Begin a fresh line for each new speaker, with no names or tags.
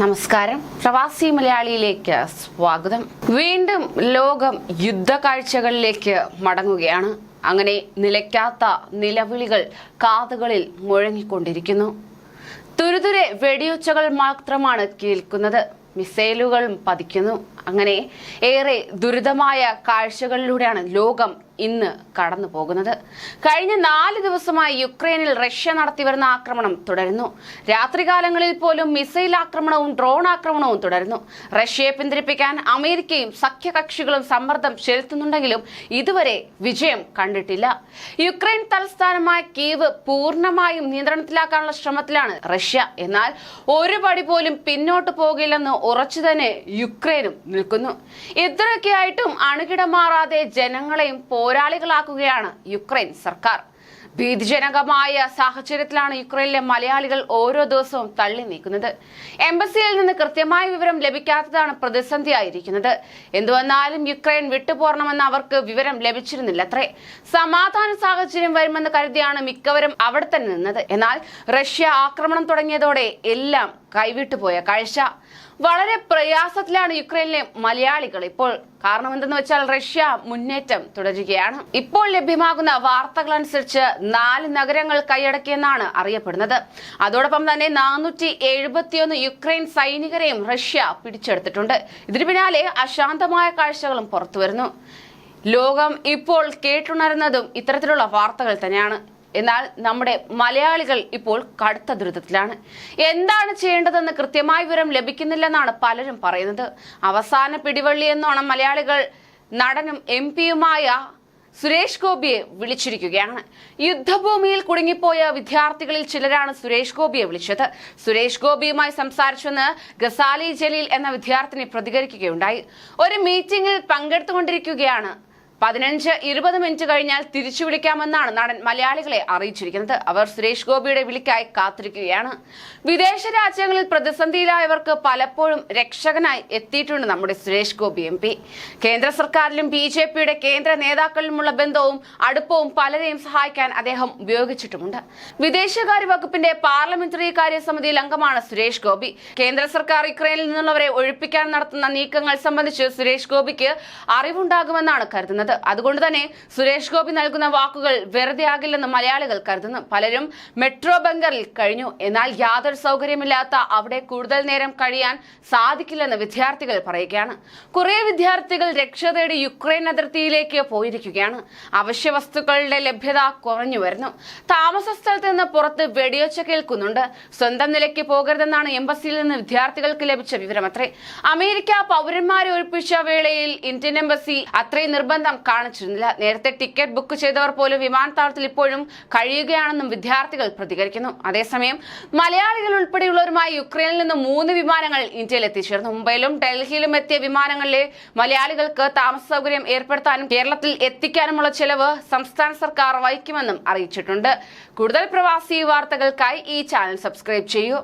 നമസ്കാരം. പ്രവാസി മലയാളിയിലേക്ക് സ്വാഗതം. വീണ്ടും ലോകം യുദ്ധകാഴ്ചകളിലേക്ക് മടങ്ങുകയാണ്. അങ്ങനെ നിലയ്ക്കാത്ത നിലവിളികൾ കാതുകളിൽ മുഴങ്ങിക്കൊണ്ടിരിക്കുന്നു. തുരുതുരെ വെടിയൊച്ചകൾ മാത്രമാണ് കേൾക്കുന്നത്. മിസൈലുകളും പതിക്കുന്നു. അങ്ങനെ ഏറെ ദുരിതമായ കാഴ്ചകളിലൂടെയാണ് ലോകം ഇന്ന് കടന്നു പോകുന്നത്. കഴിഞ്ഞ നാല് ദിവസമായി യുക്രൈനിൽ റഷ്യ നടത്തിവരുന്ന ആക്രമണം തുടരുന്നു. രാത്രികാലങ്ങളിൽ പോലും മിസൈൽ ആക്രമണവും ഡ്രോൺ ആക്രമണവും തുടരുന്നു. റഷ്യയെ പിന്തിരിപ്പിക്കാൻ അമേരിക്കയും സഖ്യകക്ഷികളും സമ്മർദ്ദം ചെലുത്തുന്നുണ്ടെങ്കിലും ഇതുവരെ വിജയം കണ്ടിട്ടില്ല. യുക്രൈൻ തലസ്ഥാനമായ കീവ് പൂർണമായും നിയന്ത്രണത്തിലാക്കാനുള്ള ശ്രമത്തിലാണ് റഷ്യ. എന്നാൽ ഒരു പടി പോലും പിന്നോട്ട് പോകില്ലെന്ന് ഉറച്ചു തന്നെ യുക്രൈനും നിൽക്കുന്നു. ഇത്രയൊക്കെയായിട്ടും അണുകിട മാറാതെ ജനങ്ങളെയും പോരാളികളാക്കുകയാണ് യുക്രൈൻ സർക്കാർ. ഭീതിജനകമായ സാഹചര്യത്തിലാണ് യുക്രൈനിലെ മലയാളികൾ ഓരോ ദിവസവും തള്ളി നീക്കുന്നത്. എംബസിയിൽ നിന്ന് കൃത്യമായ വിവരം ലഭിക്കാത്തതാണ് പ്രതിസന്ധിയായിരിക്കുന്നത്. എന്തുവന്നാലും യുക്രൈൻ വിട്ടുപോരണമെന്ന് അവർക്ക് വിവരം ലഭിച്ചിരുന്നില്ല അത്രേ സമാധാന സാഹചര്യം വരുമെന്ന് കരുതിയാണ് മിക്കവരും അവിടെ തന്നെ നിന്നത്. എന്നാൽ റഷ്യ ആക്രമണം തുടങ്ങിയതോടെ എല്ലാം കൈവിട്ടുപോയ കാഴ്ച. വളരെ പ്രയാസത്തിലാണ് യുക്രൈനിലെ മലയാളികൾ ഇപ്പോൾ. കാരണം എന്തെന്ന് വെച്ചാൽ റഷ്യ മുന്നേറ്റം തുടരുകയാണ്. ഇപ്പോൾ ലഭ്യമാകുന്ന വാർത്തകൾ അനുസരിച്ച് നാല് നഗരങ്ങൾ കൈയടക്കിയെന്നാണ് അറിയപ്പെടുന്നത്. അതോടൊപ്പം തന്നെ നാനൂറ്റി എഴുപത്തിയൊന്ന് യുക്രൈൻ സൈനികരെയും റഷ്യ പിടിച്ചെടുത്തിട്ടുണ്ട്. ഇതിനു പിന്നാലെ അശാന്തമായ കാഴ്ചകളും പുറത്തുവരുന്നു. ലോകം ഇപ്പോൾ കേട്ടുണരുന്നതും ഇത്തരത്തിലുള്ള വാർത്തകൾ തന്നെയാണ്. എന്നാൽ നമ്മുടെ മലയാളികൾ ഇപ്പോൾ കടുത്ത ദുരിതത്തിലാണ്. എന്താണ് ചെയ്യേണ്ടതെന്ന് കൃത്യമായ വിവരം ലഭിക്കുന്നില്ലെന്നാണ് പലരും പറയുന്നത്. അവസാന പിടിവള്ളി എന്നോണം മലയാളികൾ നടനും എം പിയുമായ സുരേഷ് ഗോപിയെ വിളിച്ചിരിക്കുകയാണ്. യുദ്ധഭൂമിയിൽ കുടുങ്ങിപ്പോയ വിദ്യാർത്ഥികളിൽ ചിലരാണ് സുരേഷ് ഗോപിയെ വിളിച്ചത്. സുരേഷ് ഗോപിയുമായി സംസാരിച്ചെന്ന് ഗസാലി ജലീൽ എന്ന വിദ്യാർത്ഥിനി പ്രതികരിക്കുകയുണ്ടായി. ഒരു മീറ്റിംഗിൽ പങ്കെടുത്തുകൊണ്ടിരിക്കുകയാണ് പതിനഞ്ച് ഇരുപത് മിനിറ്റ് കഴിഞ്ഞാൽ തിരിച്ചു വിളിക്കാമെന്നാണ് നടൻ മലയാളികളെ അറിയിച്ചിരിക്കുന്നത്. അവർ സുരേഷ് ഗോപിയുടെ വിളിക്കായി കാത്തിരിക്കുകയാണ്. വിദേശ രാജ്യങ്ങളിൽ പ്രതിസന്ധിയിലായവർക്ക് പലപ്പോഴും രക്ഷകനായി എത്തിയിട്ടുണ്ട് നമ്മുടെ സുരേഷ് ഗോപി എം പി. കേന്ദ്ര സർക്കാരിലും ബി ജെ പിയുടെ കേന്ദ്ര നേതാക്കളിലുമുള്ള ബന്ധവും അടുപ്പവും പലരെയും സഹായിക്കാൻ അദ്ദേഹം ഉപയോഗിച്ചിട്ടുമുണ്ട്. വിദേശകാര്യ വകുപ്പിന്റെ പാർലമെന്ററി കാര്യ സമിതിയിൽ അംഗമാണ് സുരേഷ് ഗോപി. കേന്ദ്ര സർക്കാർ യുക്രൈനിൽ നിന്നുള്ളവരെ ഒഴിപ്പിക്കാൻ നടത്തുന്ന നീക്കങ്ങൾ സംബന്ധിച്ച് സുരേഷ് ഗോപിക്ക് അറിവുണ്ടാകുമെന്നാണ് കരുതുന്നത്. അതുകൊണ്ട് തന്നെ സുരേഷ് ഗോപി നൽകുന്ന വാക്കുകൾ വെറുതെ ആകില്ലെന്ന് മലയാളികൾ കരുതുന്നു. പലരും മെട്രോ ബങ്കറിൽ കഴിഞ്ഞു. എന്നാൽ യാതൊരു സൗകര്യമില്ലാത്ത അവിടെ കൂടുതൽ നേരം കഴിയാൻ സാധിക്കില്ലെന്ന് വിദ്യാർത്ഥികൾ പറയുകയാണ്. കുറെ വിദ്യാർത്ഥികൾ രക്ഷ തേടി യുക്രൈൻ അതിർത്തിയിലേക്ക് പോയിരിക്കുകയാണ്. അവശ്യ വസ്തുക്കളുടെ ലഭ്യത കുറഞ്ഞു വരുന്നു. താമസ സ്ഥലത്ത് നിന്ന് പുറത്ത് വെടിയൊച്ച കേൾക്കുന്നുണ്ട്. സ്വന്തം നിലയ്ക്ക് പോകരുതെന്നാണ് എംബസിയിൽ നിന്ന് വിദ്യാർത്ഥികൾക്ക് ലഭിച്ച വിവരമത്രേ. അമേരിക്ക പൗരന്മാരെ ഒഴിപ്പിച്ച വേളയിൽ ഇന്ത്യൻ എംബസി അത്രയും നിർബന്ധം കാണിച്ചിരുന്നില്ല. നേരത്തെ ടിക്കറ്റ് ബുക്ക് ചെയ്തവർ പോലും വിമാനത്താവളത്തിൽ ഇപ്പോഴും കഴിയുകയാണെന്നും വിദ്യാർത്ഥികൾ പ്രതികരിക്കുന്നു. അതേസമയം മലയാളികൾ ഉൾപ്പെടെയുള്ളവരുമായി യുക്രൈനിൽ നിന്ന് മൂന്ന് വിമാനങ്ങൾ ഇന്ത്യയിൽ എത്തിച്ചേർന്നു. മുംബൈയിലും ഡൽഹിയിലും എത്തിയ വിമാനങ്ങളിലെ മലയാളികൾക്ക് താമസ സൗകര്യം ഏർപ്പെടുത്താനും കേരളത്തിൽ എത്തിക്കാനുമുള്ള ചെലവ് സംസ്ഥാന സർക്കാർ വഹിക്കുമെന്നും അറിയിച്ചിട്ടുണ്ട്. കൂടുതൽ പ്രവാസി വാർത്തകൾക്കായി ഈ ചാനൽ സബ്സ്ക്രൈബ് ചെയ്യൂ.